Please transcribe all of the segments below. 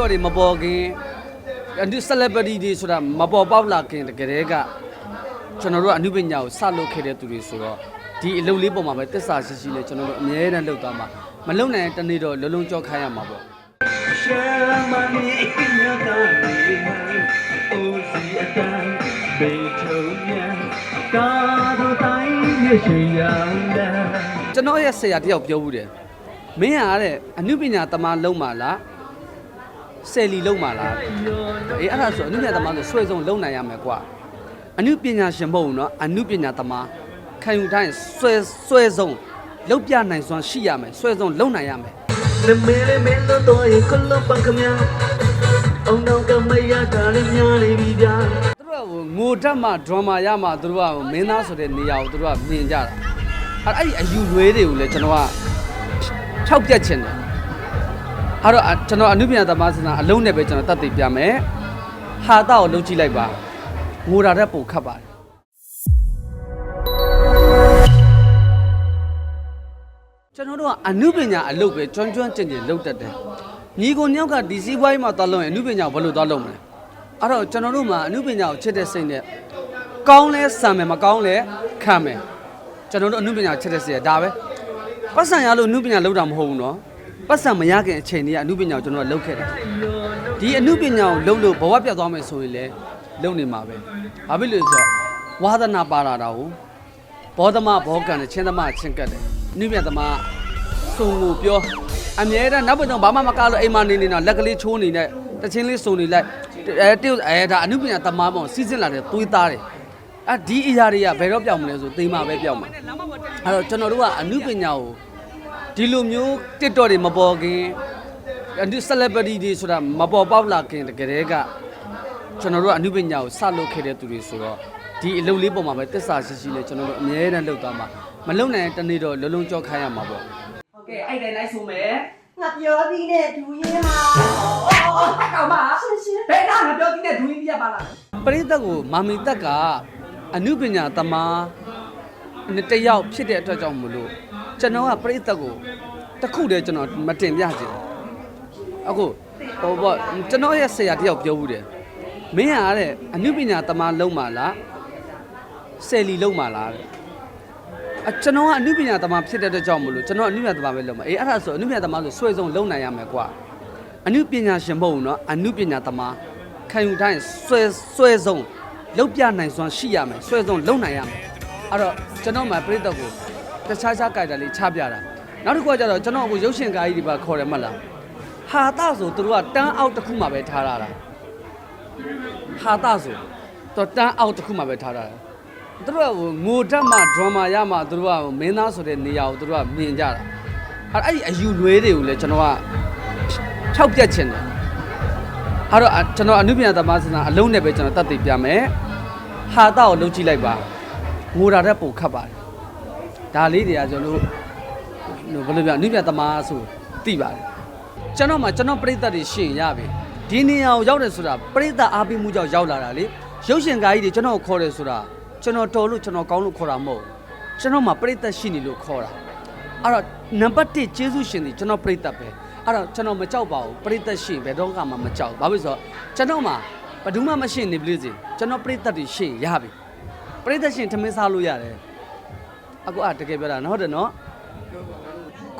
TikTok တွေမပေါ်ခင်အန်ဒီ celebrity တွေဆိုတာမပေါ်ပေါက်လာခင်တကယ်တည်းကကျွန်တော်တို့ကအနုပညာကိုစလုပ်ခဲ့တဲ့သူတွေဆိုတော့ဒီအလုပ်လေးပုံမှာပဲတစ္ဆာရှိရှိနဲ့ကျွန်တော်တို့အမြဲတမ်းလုပ်သွားမှာမလုပ်နိုင်တဲ့တနေ့တော့လုံးလုံးကြောက်ခိုင်းရမှာပေါ့ Share money in your diary. Oh, see a time, Beethoven. God, time, you should young. ကျွန်တော်ရဲ့ဆရာတယောက်ပြောဘူးတယ်မင်းဟာတဲ့အနုပညာသမားလုံးမှာလား ဆယ်လီလုံးမှာလားအေးအဲ့ဒါဆိုအနုပညာသမားဆိုဆွဲဆုံးလုံးနိုင်ရမယ်ကွာအနုပညာရှင်မဟုတ်ဘူးเนาะအနုပညာသမားခံယူတိုင်းဆွဲဆွဲဆုံးလုံးပြနိုင်စွမ်းရှိရမယ်ဆွဲဆုံးလုံးနိုင်ရမယ် The mere melo toy collo pankamya. Oh no, kamaya darling, nyali bidya. သူတို့ကဟိုငိုတတ်မှဒရမာရမှသူတို့ကဟိုမင်းသားဆိုတဲ့နေရာကိုသူတို့ကမြင်ကြတာအဲ့အဲ့ဒီအယူလွဲတွေကိုလည်းကျွန်တော်က၆ပြတ်ချင်တယ် အဲ့တော့အကျွန်တော်အနုပညာသမားစနာအလုံးနဲ့ပဲကျွန်တော်တတ်သိပြမယ်ဟာတာကိုလုံးကြည့်လိုက်ပါငိုတာတဲ့ပုံခတ်ပါတယ်ကျွန်တော်တို့ကအနုပညာအလုပ်ပဲကျွမ်းကျွမ်းကျင်ကျင်လုပ်တတ်တယ်ညီကိုညောက်ကဒီစီးပွားရေးမှာသွားလုပ်ရင်အနုပညာကိုဘယ်လိုသွားလုပ်မလဲအဲ့တော့ကျွန်တော်တို့မှာအနုပညာကိုချစ်တဲ့စိတ်နဲ့ကောင်းလဲစံမယ်မကောင်းလဲခံမယ်ကျွန်တော်တို့အနုပညာကိုချစ်တဲ့စိတ်ကဒါပဲပတ်စံရလို့အနုပညာလုပ်တာမဟုတ်ဘူးနော် ပတ်စံမရခင်အချိန်တွေကအနုပညာကိုကျွန်တော်တို့လုပ်ခဲ့တယ်ဒီအနုပညာကိုလုပ်လို့ဘဝပြတ်သွားမယ်ဆိုရင်လည်းလုပ်နေမှာပဲဘာဖြစ်လို့လဲဆိုတော့ဝါသနာပါလာတာကိုဘောဓမဘောကံနဲ့ချင်းသမချင်းကတ်တယ်အနုပညာသမားစုံကိုပြောအမြဲတမ်းနောက်ပတ်တော့ဘာမှမကားလို့အိမ်မနေနေတော့လက်ကလေးချိုးနေနဲ့တချင်းလေးစုံနေလိုက်အဲတယောက်အဲဒါအနုပညာတမားပေါ့စီးစင်လာတဲ့သွေးသားတယ်အဒီအရာတွေကဘယ်တော့ပြောင်းမလဲဆိုသိမှပဲပြောင်းမှာအဲ့တော့ကျွန်တော်တို့ကအနုပညာကို ဒီလိုမျိုး TikTok တွေမပေါ်ခင်အန်ဒီ celebrity တွေဆိုတာမပေါ်ပေါက်လာခင်တကယ်တည်းကကျွန်တော်တို့ကအနုပညာကိုစလုပ်ခဲ့တဲ့သူတွေဆိုတော့ဒီအလုပ်လေးပုံမှာပဲတစ္ဆာရှိရှိနဲ့ကျွန်တော်တို့အမြဲတမ်းလုပ်သွားမှာမလုပ်နိုင်တဲ့တနေ့တော့လုံးလုံးကြောက်ခိုင်းရမှာပေါ့ဟုတ်ကဲ့အဲ့တိုင်းလိုက်ဆိုမယ်ငါပြောပြီးနဲ့ဒူရင်မှာအော်အော်ကောက်ပါရှင်းရှင်းဘယ်ကမပြောသေးတဲ့ဒူရင်းပြပါလားပရိသတ်ကိုမာမီတက်ကအနုပညာသမားနဲ့တယောက်ဖြစ်တဲ့အတွက်ကြောင့်မလို့ ကျွန်တော်ကပရိသတ်ကိုတစ်ခုတည်းကျွန်တော်မတင်ပြချင်ဘူးအခုဟိုပေါ့ကျွန်တော်ရဲ့ဆရာတယောက်ပြောဘူးတယ်မင်းဟာတဲ့အနုပညာသမားလုံးမှာလားဆယ်လီလုံးမှာလားတဲ့အကျွန်တော်ကအနုပညာသမားဖြစ်တဲ့အတွက်ကြောင့်မလို့ကျွန်တော်အနုပညာသမားပဲလုံးမှာအေးအဲ့ဒါဆိုအနုပညာသမားဆိုဆွဲဆုံးလုံးနိုင်ရမယ်ကွာအနုပညာရှင်မဟုတ်ဘူးเนาะအနုပညာသမား ခံယူတိုင်းဆွဲဆွဲဆုံးလုံးပြနိုင်စွမ်းရှိရမယ်ဆွဲဆုံးလုံးနိုင်ရမယ်အဲ့တော့ကျွန်တော်မှပြိတ္တကို တခြားခြားကြိုက်တယ်လေးချပြတာနောက်တစ်ခုကကျတော့ကျွန်တော်အခုရုပ်ရှင်ကားကြီးတွေပါခေါ်တယ်မဟုတ်လားဟာတာဆိုသူတို့ကတန်းအောက်တစ်ခုမှပဲထားရတာဟာတာဆိုတော့တန်းအောက်တစ်ခုမှပဲထားရတာသူတို့ကဟိုငိုတတ်မှဒရမာရမှသူတို့ကဟိုမင်းသားဆိုတဲ့နေရာကိုသူတို့ကမြင်ကြတာအဲ့အဲ့ဒီအယူလွဲတွေကိုလည်းကျွန်တော်က၆ပြတ်ချင်တယ်အဲ့တော့အကျွန်တော်အနုပညာသမားစနာအလုံးနဲ့ပဲကျွန်တော်တတ်သိပြမယ်ဟာတာကိုလုံးကြည့်လိုက်ပါငိုတာတဲ့ပုံခတ်ပါတယ် ဒါလေးတွေကကျွန်တော်တို့ဘယ်လိုပြောအနုပညာသမားဆိုသိပါတယ်ကျွန်တော်မှကျွန်တော်ပြိတ္တတွေရှင်းရပြီဒီနေရာကိုရောက်တယ်ဆိုတာပြိတ္တအားပေးမှုကြောင့်ရောက်လာတာလေရုပ်ရှင်ကားကြီးတွေကျွန်တော်ကိုခေါ်တယ်ဆိုတာကျွန်တော်တော်လို့ကျွန်တော်ကောင်းလို့ခေါ်တာမဟုတ်ဘူးကျွန်တော်မှပြိတ္တရှိနေလို့ခေါ်တာအဲ့တော့နံပါတ်1ကျေးဇူးရှင်ဒီကျွန်တော်ပြိသက်ပဲအဲ့တော့ကျွန်တော်မကြောက်ပါဘူးပြိသက်ရှင်ဘယ်တော့မှမကြောက်ဘာဖြစ်လို့လဲဆိုတော့ကျွန်တော်မှာဘယ်သူမှမရှင်နေပလို့စီကျွန်တော်ပြိသက်တွေရှင်ရပြီပြိသက်ရှင်ထမင်းစားလို့ရတယ် အခုအတကယ်ပြောတာနော်ဟုတ်တယ်နော်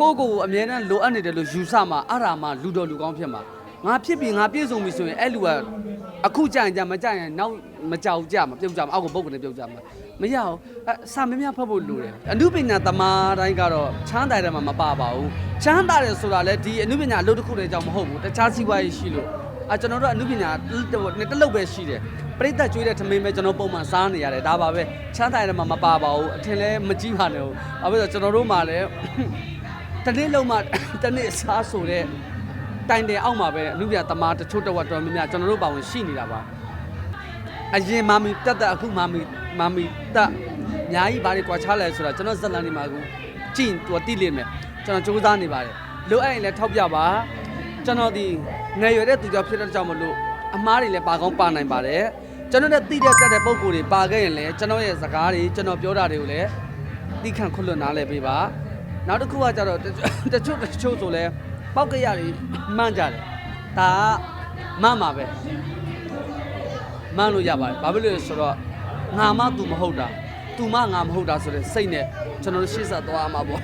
ကိုယ့်ကိုယ်ကိုအမြဲတမ်းလိုအပ်နေတယ်လို့ယူဆမှာအဲ့ဒါမှလူတော်လူကောင်းဖြစ်မှာငါဖြစ်ပြီးငါပြည့်စုံပြီဆိုရင်အဲ့လူကအခုကြရင်ကြမကြရင်နောက်မကြောက်ကြမှာပြုတ်ကြမှာအောက်ကပုတ်ကနေပြုတ်ကြမှာမရအောင်အစာမများဖတ်ဖို့လိုတယ်အနုပညာသမားတိုင်းကတော့ချမ်းသာတယ်မှာမပါပါဘူးချမ်းသာတယ်ဆိုတာလည်းဒီအနုပညာအလုပ်တစ်ခုတည်းကြောင့်မဟုတ်ဘူးတခြားစီးပွားရေးရှိလို့ အကျွန်တော်တို့အနုပညာတစ်လုပ်ပဲရှိတယ်ပရိသတ်ကျွေးတဲ့ထမင်းပဲကျွန်တော်ပုံမှန်စားနေရတယ်ဒါပါပဲချမ်းသာတယ်မှာမပါပါဘူးအထင်လည်းမကြီးပါနဲ့ဘူးဘာဖြစ်လို့ကျွန်တော်တို့မှလည်းတနေ့လုံးမှတနေ့စားဆိုတဲ့တိုင်တယ်အောက်မှာပဲအနုပြသမားတချို့တဝက်တော်များများကျွန်တော်တို့ပါဝင်ရှိနေတာပါအရင်မမီတက်တက်အခုမမီမမီတက်အများကြီးဘာတွေကွာခြားလဲဆိုတာကျွန်တော်ဇက်လန်နေမှာကူကြည့်သူတိလိမ့်မယ်ကျွန်တော်စူးစမ်းနေပါတယ်လိုအပ်ရင်လည်းထောက်ပြပါကျွန်တော်ဒီ ငယ်ရွယ်တဲ့သူကြောင့်ဖြစ်တဲ့ကြောင့်မလို့အမားတွေလည်းပါကောင်းပါနိုင်ပါတယ်ကျွန်တော်နဲ့တိတဲ့တက်တဲ့ပုံကိုယ်တွေပါခဲ့ရင်လည်းကျွန်တော်ရဲ့စကားတွေကျွန်တော်ပြောတာတွေကိုလည်းတိခန့်ခွလွတ်နားလဲပေးပါနောက်တစ်ခုကကြတော့တချို့တချို့တချို့ဆိုလဲပောက်ကရတွေမှန်းကြတယ်ဒါကမမှာပဲမှန်လို့ရပါတယ်ဘာဖြစ်လို့လဲဆိုတော့ငါမ तू မဟုတ်တာ तू မငါမဟုတ်တာဆိုတဲ့စိတ်နဲ့ကျွန်တော်တို့ရှေ့ဆက်သွားမှာပေါ့